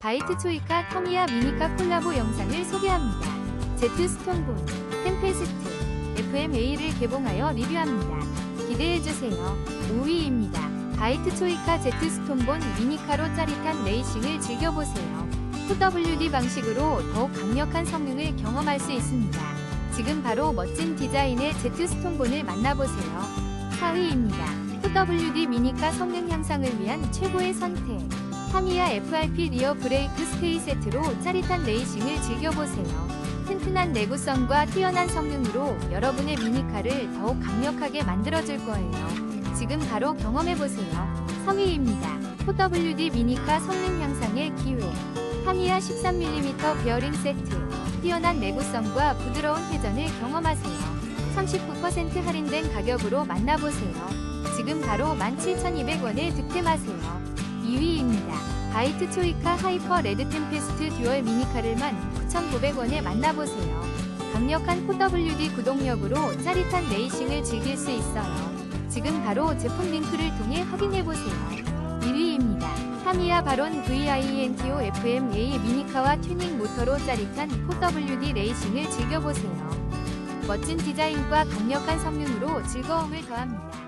바이트 초이카 터미야 미니카 콜라보 영상을 소개합니다. 제트 스톤본, 템페스트, FMA를 개봉하여 리뷰합니다. 기대해주세요. 5위입니다. 바이트 초이카 제트 스톤본 미니카로 짜릿한 레이싱을 즐겨보세요. 4WD 방식으로 더욱 강력한 성능을 경험할 수 있습니다. 지금 바로 멋진 디자인의 제트 스톤본을 만나보세요. 4위입니다. 4WD 미니카 성능 향상을 위한 최고의 선택. 타미야 FRP 리어 브레이크 스테이 세트로 짜릿한 레이싱을 즐겨보세요. 튼튼한 내구성과 뛰어난 성능으로 여러분의 미니카를 더욱 강력하게 만들어줄 거예요. 지금 바로 경험해보세요. 3위입니다. 4WD 미니카 성능 향상의 기회. 타미야 13mm 베어링 세트. 뛰어난 내구성과 부드러운 회전을 경험하세요. 39% 할인된 가격으로 만나보세요. 지금 바로 17,200원에 득템하세요. 2위입니다. 바이트 초이카 하이퍼 레드 템페스트 듀얼 미니카를 19,900원에 만나보세요. 강력한 4WD 구동력으로 짜릿한 레이싱을 즐길 수 있어요. 지금 바로 제품 링크를 통해 확인해보세요. 1위입니다. 타미야 바론 VINTO FMA 미니카와 튜닝 모터로 짜릿한 4WD 레이싱을 즐겨보세요. 멋진 디자인과 강력한 성능으로 즐거움을 더합니다.